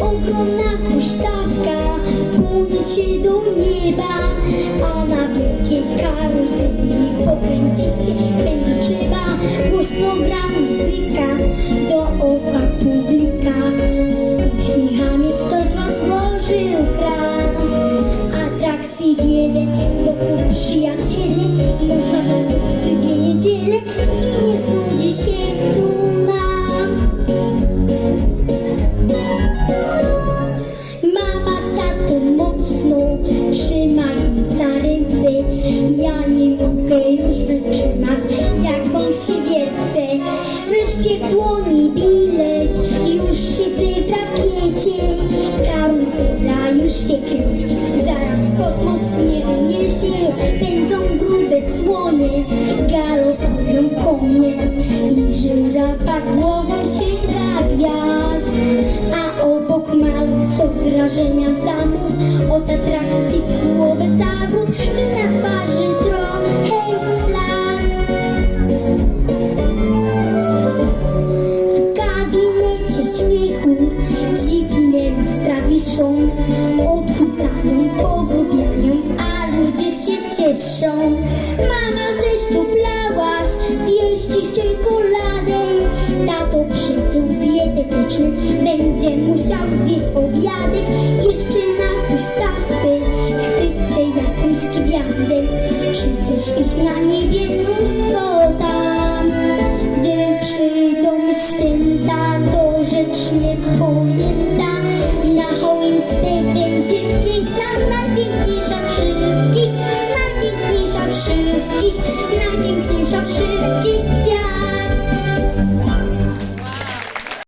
Ogromna huśtawka płynie się do nieba, a na wielkiej karuzeli pokręcić będzie trzeba. Głośno rozłożył kran. Atrakcji wiele, wokół przyjaciele Można bez tu w dwie niedziele I nie znudzi się tu nam. Mama z tatą mocno trzymają za ręce. Ja nie mogę już wytrzymać jak wąsi wiercę. Wreszcie płoni bilet się kręci Zaraz kosmos mnie wyniesie Pędzą grube słonie Galopują konie. I żyrafa głową sięga gwiazd A obok malów co wzrażenia zamów Od lustra wiszą Odchudzają, pogrubiają, a ludzie się cieszą. Mama zeszczuplałaś, zjeść czekoladę. Tato przytył dietetyczny, będzie musiał zjeść obiadek Jeszcze na huśtawce chwycę jakąś gwiazdę Przecież ich na niebie mnóstwo